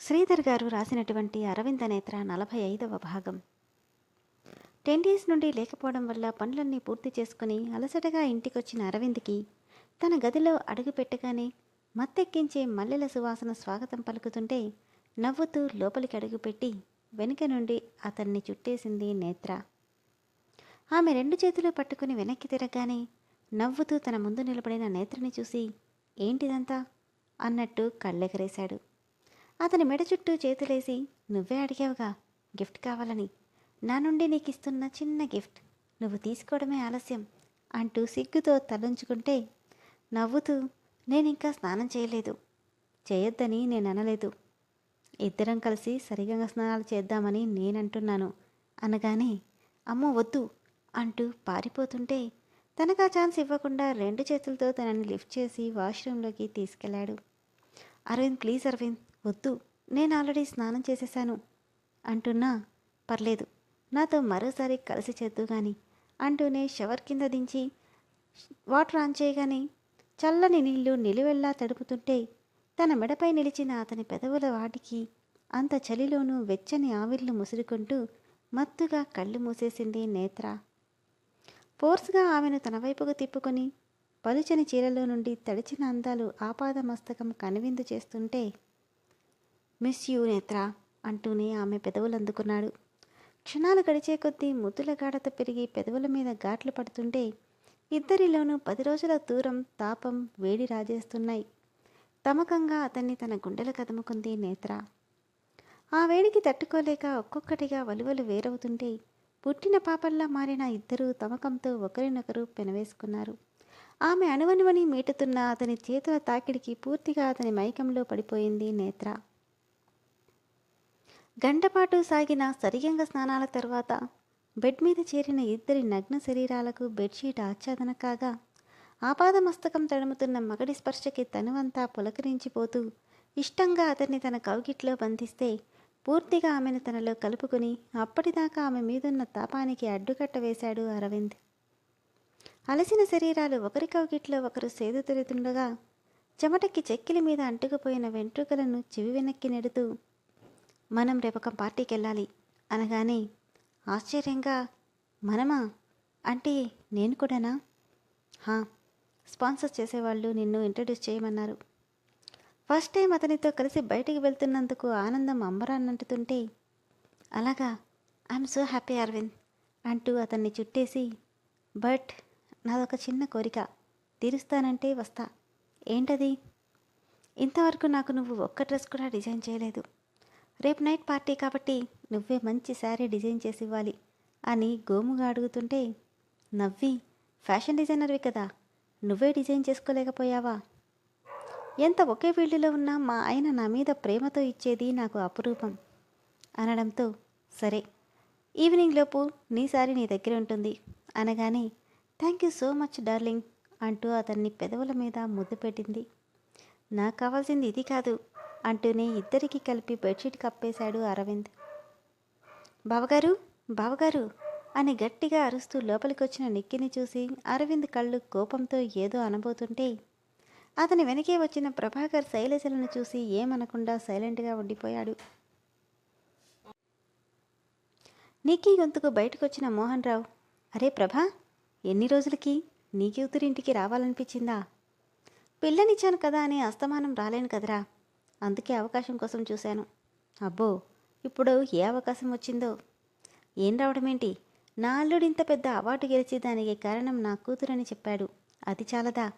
శ్రీధర్ గారు రాసినటువంటి అరవింద నేత్ర నలభై ఐదవ భాగం. టెన్ డేస్ నుండి లేకపోవడం వల్ల పనులన్నీ పూర్తి చేసుకుని అలసటగా ఇంటికొచ్చిన అరవింద్కి తన గదిలో అడుగుపెట్టగానే మత్తెక్కించే మల్లెల సువాసన స్వాగతం పలుకుతుంటే నవ్వుతూ లోపలికి అడుగుపెట్టి వెనుక నుండి అతన్ని చుట్టేసింది నేత్ర. ఆమె రెండు చేతులు పట్టుకుని వెనక్కి తిరగగానే నవ్వుతూ తన ముందు నిలబడిన నేత్రని చూసి ఏంటిదంతా? అన్నట్టు కళ్ళెగరేశాడు. అతని మెడ చుట్టూ చేతులేసి నువ్వే అడిగావుగా గిఫ్ట్ కావాలని. నా నుండి నీకు ఇస్తున్న చిన్న గిఫ్ట్. నువ్వు తీసుకోవడమే ఆలస్యం అంటూ సిగ్గుతో తలంచుకుంటే నవ్వుతూ నేనింకా స్నానం చేయలేదు. చేయొద్దని నేను అనలేదు ఇద్దరం కలిసి సరిగంగా స్నానాలు చేద్దామని నేనంటున్నాను. అనగానే అమ్మ వద్దు అంటూ పారిపోతుంటే తనకు ఆ ఛాన్స్ ఇవ్వకుండా రెండు చేతులతో తనని లిఫ్ట్ చేసి వాష్రూంలోకి తీసుకెళ్ళాడు. అరవింద్ ప్లీజ్ అరవింద్ వద్దు. నేను ఆల్రెడీ స్నానం చేసేసాను. అంటున్నా పర్లేదు. నాతో మరోసారి కలిసి చేద్దు గాని. అంటూనే షవర్ కింద దించి వాటర్ ఆన్ చేయగానే చల్లని నీళ్ళు నిలువెల్లా తడుపుతుంటే తన మెడపై నిలిచిన అతని పెదవుల వాటికి అంత చలిలోనూ వెచ్చని ఆవిర్లు ముసురుకుంటూ మత్తుగా కళ్ళు మూసేసింది నేత్ర. ఫోర్స్గా ఆమెను తన వైపుకు తిప్పుకొని పలుచని చీరలో నుండి తడిచిన అందాలు ఆపాద మస్తకం కనువిందు చేస్తుంటే మిస్ యూ నేత్ర అంటూనే ఆమె పెదవులు అందుకున్నాడు క్షణాలు గడిచే కొద్దీ ముద్దుల గాఢత పెరిగి పెదవుల మీద ఘాట్లు పడుతుంటే ఇద్దరిలోనూ పది రోజుల దూరం తాపం వేడి రాజేస్తున్నాయి. తమకంగా అతన్ని తన గుండెల కదుముకుంది నేత్ర. ఆ వేడికి తట్టుకోలేక ఒక్కొక్కటిగా వలువలు వేరవుతుంటే పుట్టిన పాపల్లా మారిన ఇద్దరూ తమకంతో ఒకరినొకరు పెనవేసుకున్నారు. ఆమె అణువణువని మీటుతున్న అతని చేతుల తాకిడికి పూర్తిగా అతని మైకంలో పడిపోయింది నేత్ర. గంటపాటు సాగిన సరిగంగ స్నానాల తర్వాత బెడ్ మీద చేరిన ఇద్దరి నగ్న శరీరాలకు బెడ్షీట్ ఆచ్ఛాదన కాగా ఆపాదమస్తకం తడుముతున్న మగడి స్పర్శకి తనువంతా పులకరించిపోతూ ఇష్టంగా అతన్ని తన కౌగిట్లో బంధిస్తే పూర్తిగా ఆమెను తనలో కలుపుకుని అప్పటిదాకా ఆమె మీదున్న తాపానికి అడ్డుకట్ట వేశాడు అరవింద్. అలసిన శరీరాలు ఒకరి ఒకరు సేదు తిరుగుతుండగా చెమటకి చెక్కిలి మీద అంటుకుపోయిన వెంట్రుకలను చెవి వెనక్కి నెడుతూ మనం రేపొక పార్టీకి వెళ్ళాలి అనగానే ఆశ్చర్యంగా మనమా? అంటే నేను కూడానా? హా స్పాన్సర్ చేసేవాళ్ళు నిన్ను ఇంట్రడ్యూస్ చేయమన్నారు. ఫస్ట్ టైం అతనితో కలిసి బయటికి వెళ్తున్నందుకు ఆనందం అంబరాన్నంటుతుంటే అలాగా ఐఎమ్ సో హ్యాపీ అరవింద్ అంటూ అతన్ని చుట్టేసి బట్ నాదొక చిన్న కోరిక. తీరుస్తానంటే వస్తా. ఏంటది? ఇంతవరకు నాకు నువ్వు ఒక్క డ్రెస్ కూడా డిజైన్ చేయలేదు. రేపు నైట్ పార్టీ కాబట్టి నువ్వే మంచి శారీ డిజైన్ చేసి ఇవ్వాలి అని గోముగా అడుగుతుంటే నవ్వి ఫ్యాషన్ డిజైనర్వి కదా నువ్వే డిజైన్ చేసుకోలేకపోయావా? ఎంత ఒకే ఫీల్డ్లో ఉన్నా మా ఆయన నా మీద ప్రేమతో ఇచ్చేది నాకు అపురూపం. అనడంతో సరే ఈవినింగ్ లోపు నీ సారీ నీ దగ్గర ఉంటుంది. అనగానే thank you so much darling అంటూ అతన్ని పెదవుల మీద ముద్దు పెట్టింది. నాకు కావాల్సింది ఇది కాదు అంటూనే ఇద్దరికి కలిపి బెడ్షీట్ కప్పేశాడు అరవింద్. బావగారు బావగారు అని గట్టిగా అరుస్తూ లోపలికొచ్చిన నిక్కిని చూసి అరవింద్ కళ్ళు కోపంతో ఏదో అనబోతుంటే అతని వెనకే వచ్చిన ప్రభాకర్ శైలజలను చూసి ఏమనకుండా సైలెంట్గా ఉండిపోయాడు. నిక్కీ గొంతుకు బయటకొచ్చిన మోహన్ రావు అరే ప్రభా ఎన్ని రోజులకి? నీ కూతురింటికి రావాలనిపించిందా? పిల్లనిచ్చాను కదా అని అస్తమానం రాలేను కదరా. అందుకే అవకాశం కోసం చూశాను. అబ్బో ఇప్పుడు ఏ అవకాశం వచ్చిందో? ఏం రావడమేంటి? నా అల్లుడు ఇంత పెద్ద అవార్డు గెలిచి దానికి కారణం నా కూతురని చెప్పాడు. అది చాలదా?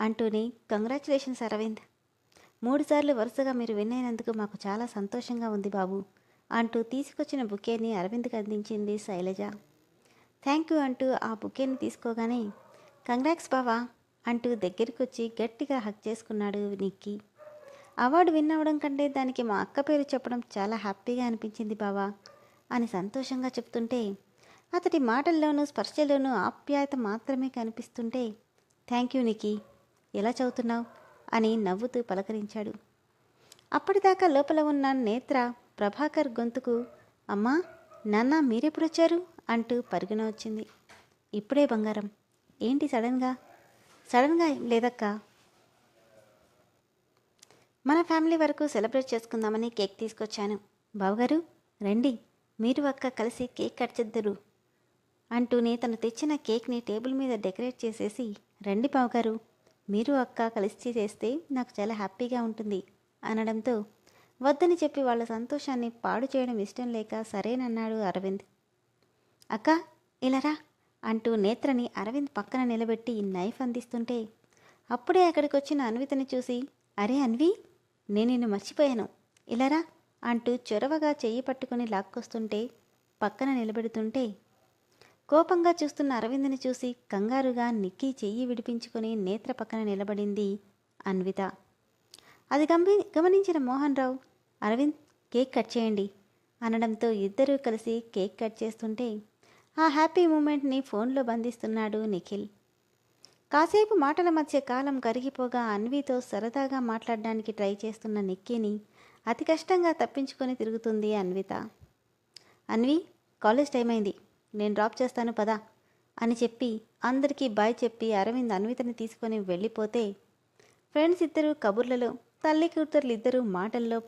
అంటూనే కంగ్రాచులేషన్స్ అరవింద్. మూడుసార్లు వరుసగా మీరు విన్ అయినందుకు మాకు చాలా సంతోషంగా ఉంది బాబు అంటూ తీసుకొచ్చిన బుకేని అరవింద్కి అందించింది శైలజ. థ్యాంక్ యూ అంటూ ఆ బుకేని తీసుకోగానే కంగ్రాక్స్ బావా అంటూ దగ్గరికి వచ్చి గట్టిగా హక్ చేసుకున్నాడు నిక్కి అవార్డు విన్ అవ్వడం కంటే దానికి మా అక్క పేరు చెప్పడం చాలా హ్యాపీగా అనిపించింది బావా అని సంతోషంగా చెప్తుంటే అతడి మాటల్లోనూ స్పర్శలోనూ ఆప్యాయత మాత్రమే కనిపిస్తుంటే థ్యాంక్ యూ నికి ఎలా చదువుతున్నావు? అని నవ్వుతూ పలకరించాడు. అప్పటిదాకా లోపల ఉన్న నేత్ర ప్రభాకర్ గొంతుకు అమ్మా నాన్న మీరెప్పుడొచ్చారు? అంటూ పరుగున వచ్చింది. ఇప్పుడే బంగారం. ఏంటి సడన్గా? సడన్గా ఏం లేదక్కా. మన ఫ్యామిలీ వరకు సెలబ్రేట్ చేసుకుందామని కేక్ తీసుకొచ్చాను. బావగారు రండి. మీరు అక్క కలిసి కేక్ కట్ చేద్దరు. అంటూనే తను తెచ్చిన కేక్ని టేబుల్ మీద డెకరేట్ చేసేసి రండి బావగారు. మీరు అక్క కలిసి చేస్తే నాకు చాలా హ్యాపీగా ఉంటుంది అనడంతో వద్దని చెప్పి వాళ్ళ సంతోషాన్ని పాడు చేయడం ఇష్టం లేక సరేనన్నాడు అరవింద్. అక్క ఇలారా అంటూ నేత్రని అరవింద్ పక్కన నిలబెట్టి నైఫ్ అందిస్తుంటే అప్పుడే అక్కడికి వచ్చిన అన్వితని చూసి అరే అన్వి నేను నిన్ను మర్చిపోయాను. ఇలారా అంటూ చొరవగా చెయ్యి పట్టుకుని లాక్కొస్తుంటే పక్కన నిలబెడుతుంటే కోపంగా చూస్తున్న అరవింద్ని చూసి కంగారుగా నిక్కీ చెయ్యి విడిపించుకొని నేత్ర పక్కన నిలబడింది అన్విత. అది గమని గమనించిన మోహన్ రావు. అరవింద్ కేక్ కట్ చేయండి అనడంతో ఇద్దరూ కలిసి కేక్ కట్ చేస్తుంటే ఆ హ్యాపీ మూమెంట్ని ఫోన్లో బంధిస్తున్నాడు నిఖిల్. కాసేపు మాటల మధ్య కాలం కరిగిపోగా అన్వితో సరదాగా మాట్లాడడానికి ట్రై చేస్తున్న నిక్కీని అతి కష్టంగా తప్పించుకొని తిరుగుతుంది అన్విత. అన్వి కాలేజ్ టైం అయింది. నేను డ్రాప్ చేస్తాను పదా అని చెప్పి అందరికీ బాయ్ చెప్పి అరవింద్ అన్వితని తీసుకొని వెళ్ళిపోతే ఫ్రెండ్స్ ఇద్దరు కబుర్లలో తల్లి కూతుర్లు ఇద్దరు మాటల్లో